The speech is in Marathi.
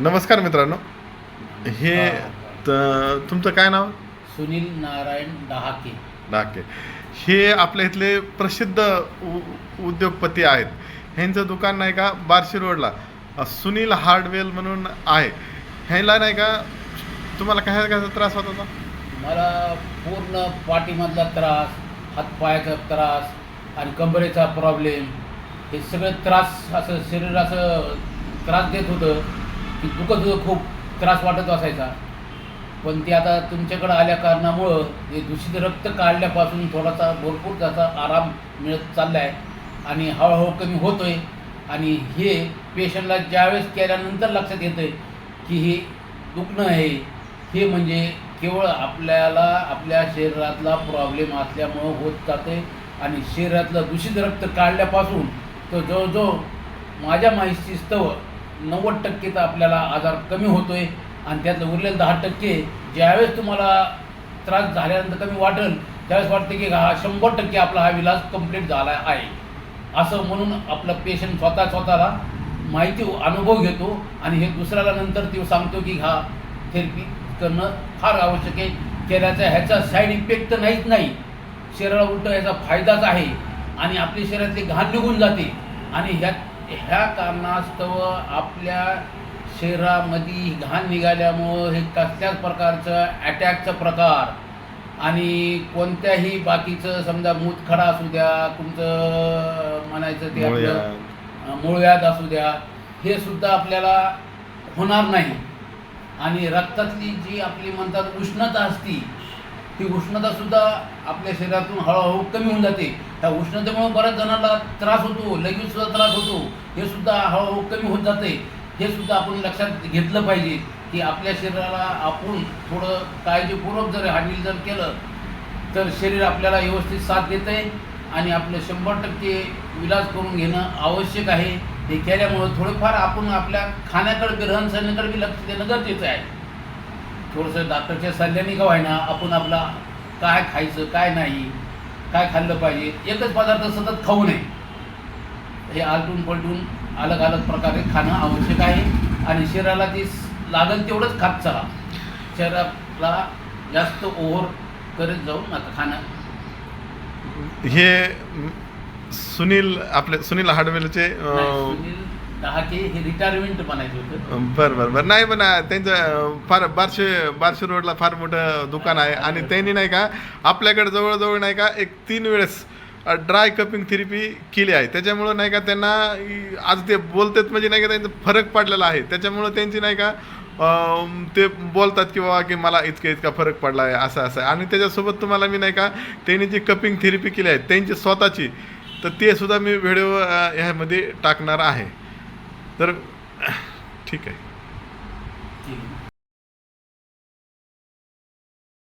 नमस्कार मित्रांनो. हे त- तुमचं काय नाव? सुनील नारायण डहाके. डाके हे आपल्या इथले प्रसिद्ध उ- उद्योगपती आहेत. ह्यांचं दुकान नाही का बार्शी रोडला. अ, सुनील हार्डवेल म्हणून आहे. ह्याला नाही का तुम्हाला काय कशाचा त्रास होत होता? मला पूर्ण पाठीमधला त्रास हातपायाचा त्रास आणि कंबरेचा प्रॉब्लेम हे सगळं त्रास असं शरीराचं त्रास देत होतं. की दुखत होतं खूप त्रास वाटत असायचा. पण ते आता तुमच्याकडं आल्या कारणामुळं हे दूषित रक्त काढल्यापासून थोडासा भरपूर त्याचा आराम मिळत चालला आहे आणि हळूहळू कमी होतो आहे आणि हे पेशंटला ज्यावेळेस केल्यानंतर लक्षात येतं आहे की हे दुखणं आहे हे म्हणजे केवळ आपल्याला आपल्या शरीरातला प्रॉब्लेम असल्यामुळं होत जाते आणि शरीरातलं दूषित रक्त काढल्यापासून तो जवळजवळ माझ्या माहिती स्तव नव्वद टक्के तर आपल्याला आजार कमी होतो आहे आणि त्यातलं उरलेलं दहा टक्के ज्यावेळेस तुम्हाला त्रास झाल्यानंतर कमी वाटेल त्यावेळेस वाटतं की हा शंभर टक्के आपला हा विलास कंप्लीट झाला आहे. असं म्हणून आपलं पेशंट स्वतः स्वतःला माहिती अनुभव घेतो आणि हे दुसऱ्याला नंतर ती सांगतो की हा थेरपी करणं फार आवश्यक आहे. केल्याचा ह्याचा साईड इफेक्ट तर नाहीच नाही. शरीराला उलट याचा फायदाच आहे. आणि आपली शरीरातली घाण निघून जाते. आणि ह्या ह्या कारणास्तव आपल्या शरीरामध्ये घाण निघाल्यामुळं हे कसल्याच प्रकारचं अटॅकचा प्रकार आणि कोणत्याही बाकीचं समजा मूतखडा असू द्या तुमचं म्हणायचं ते. आपलं मूळव्याध असू द्या हे सुद्धा आपल्याला होणार नाही आणि रक्तातली जी आपली म्हणतात उष्णता असती ती उष्णता सुद्धा आपल्या शरीरातून हळूहळू कमी होऊन जाते. त्या उष्णतेमुळे बऱ्याच जणांना त्रास होतो लगेच सुद्धा त्रास होतो. हे सुद्धा हळूहळू कमी होत जाते. हे सुद्धा आपण लक्षात घेतलं पाहिजे की आपल्या शरीराला आपण थोडं काळजीपूर्वक जर हँडल जर केलं तर शरीर आपल्याला व्यवस्थित साथ देतं आहे आणि आपलं शंभर टक्के विलास करून घेणं आवश्यक आहे. हे केल्यामुळं थोडंफार आपण आपल्या खाण्याकडे बी बी लक्ष देणं गरजेचं आहे. थोडंसं डॉक्टरच्या सल्ल्याने का व्हायना आपण आपला काय खायचं काय नाही काय खाल्लं पाहिजे एकच पदार्थ सतत खाऊ नये. हे आलटून पलटून अलग अलग प्रकारे खाणं आवश्यक आहे आणि शरीराला ती लागेल तेवढंच खात चला. शरीराला जास्त ओव्हर करत जाऊ नका खाणं. हे सुनील आपले सुनील हार्डवेलचे नाही, दहा के हे रिटायरमेंट म्हणायचं होतं. बर बर बर. नाही पण अं, त्यांचं फार बारशे बारशे रोडला फार मोठं दुकान आहे. आणि त्यांनी नाही का आपल्याकडे जवळजवळ नाही का एक तीन वेळेस ड्राय कपिंग थेरपी केली आहे. त्याच्यामुळं नाही का त्यांना इ- आज ते बोलतात म्हणजे नाही का त्यांचा फरक पडलेला आहे. त्याच्यामुळं त्यांची नाही का अं, ते बोलतात की बाबा की मला इतका इतका फरक पडला आहे असं असं. आहे आणि त्याच्यासोबत तुम्हाला मी नाही का त्यांनी जी कपिंग थेरपी केली आहे त्यांची स्वतःची तर ते सुद्धा मी व्हिडिओ ह्यामध्ये टाकणार आहे. तर ठीक आहे.